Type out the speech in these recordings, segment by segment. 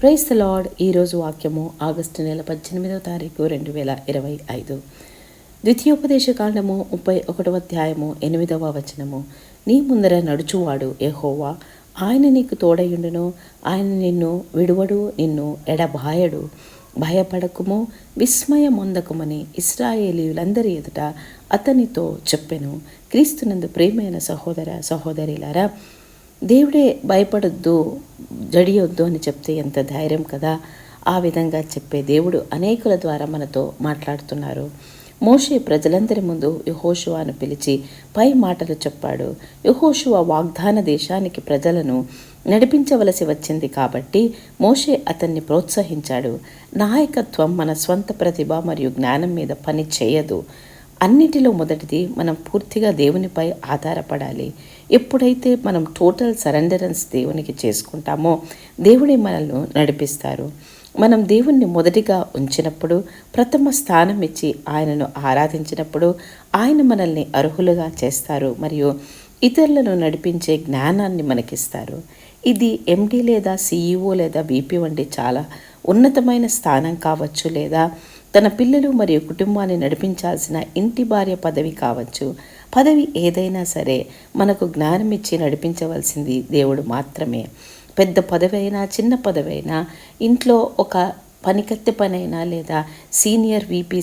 Price lord. ఈరోజు వాక్యము August నెల పద్దెనిమిదవ తారీఖు రెండు వేల ఇరవై ఐదు. ద్వితీయోపదేశ కాండము ముప్పై ఒకటవ అధ్యాయము ఎనిమిదవ వచనము. నీ ముందర నడుచువాడు ఎహోవా ఆయన నీకు తోడయుండును. ఆయన నిన్ను విడువడు నిన్ను ఎడబాయడు. భయపడకుము విస్మయమొందకుమని ఇస్రాయేలీయులందరి ఎదుట అతనితో చెప్పెను. క్రీస్తునందు ప్రేమైన సహోదర సహోదరిలారా దేవుడే భయపడొద్దు జడియొద్దు అని చెప్తే ఎంత ధైర్యం కదా? ఆ విధంగా చెప్పే దేవుడు అనేకుల ద్వారా మనతో మాట్లాడుతున్నారు. మోషే ప్రజలందరి ముందు యహోషువాను పిలిచి పై మాటలు చెప్పాడు. యహోషువ వాగ్దాన దేశానికి ప్రజలను నడిపించవలసి వచ్చింది కాబట్టి మోషే అతన్ని ప్రోత్సహించాడు. నాయకత్వం మన స్వంత ప్రతిభ మరియు జ్ఞానం మీద పని చేయదు. అన్నిటిలో మొదటిది మనం పూర్తిగా దేవునిపై ఆధారపడాలి. ఎప్పుడైతే మనం టోటల్ సరెండరెన్స్ దేవునికి చేసుకుంటామో దేవుడే మనల్ని నడిపిస్తారు. మనం దేవుణ్ణి మొదటిగా ఉంచినప్పుడు ప్రథమ స్థానం ఇచ్చి ఆయనను ఆరాధించినప్పుడు ఆయన మనల్ని అర్హులుగా చేస్తారు మరియు ఇతరులను నడిపించే జ్ఞానాన్ని మనకిస్తారు. ఇది ఎండి లేదా సిఇఓ లేదా బీపీ వంటి చాలా ఉన్నతమైన స్థానం కావచ్చు లేదా తన పిల్లలు మరియు కుటుంబాన్ని నడిపించాల్సిన ఇంటి భార్య పదవి కావచ్చు. పదవి ఏదైనా సరే మనకు జ్ఞానం ఇచ్చి నడిపించవలసింది దేవుడు మాత్రమే. పెద్ద పదవి అయినా చిన్న పదవి అయినా ఇంట్లో ఒక పనికత్తె పనైనా లేదా సీనియర్ వీపీ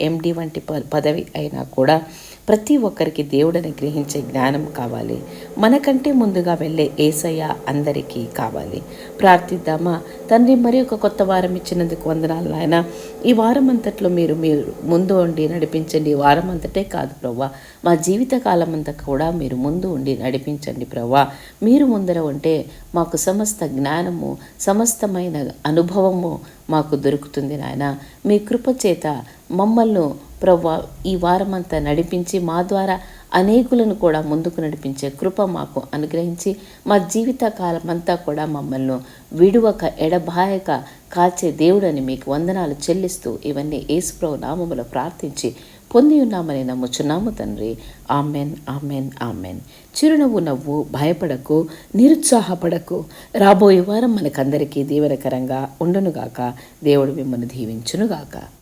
ఎండి వంటి పదవి అయినా కూడా ప్రతి ఒక్కరికి దేవుడని గ్రహించే జ్ఞానం కావాలి. మనకంటే ముందుగా వెళ్ళే ఏసయ్య అందరికీ కావాలి. ప్రార్థిద్దామా? తండ్రి మరి ఒక కొత్త వారం ఇచ్చినందుకు వందనాలు నాయన. ఈ వారం అంతట్లో మీరు మీరు ముందు ఉండి నడిపించండి. ఈ వారం అంతటే కాదు ప్రవ్వా మా జీవిత కాలం అంతా కూడా మీరు ముందు ఉండి నడిపించండి ప్రవ్వా. మీరు ముందర ఉంటే మాకు సమస్త జ్ఞానము సమస్తమైన అనుభవము మాకు దొరుకుతుంది నాయన. మీ కృప చేత మమ్మల్ని ప్రవ్వా ఈ వారమంతా నడిపించి మా ద్వారా అనేకులను కూడా ముందుకు నడిపించే కృప మాకు అనుగ్రహించి మా జీవిత కాలం అంతా కూడా మమ్మల్ని విడువక ఎడబాయక కాచే దేవుడని మీకు వందనాలు చెల్లిస్తూ ఇవన్నీ యేసుప్రభు నామములో ప్రార్థించి పొంది ఉన్నామని నమ్ముచున్నాము తండ్రి. Amen amen amen. చిరునవ్వు నవ్వు భయపడకు నిరుత్సాహపడకు. రాబోయే వారం మనకందరికీ దీవెనకరంగా ఉండునుగాక. దేవుడు మిమ్మల్ని దీవించునుగాక.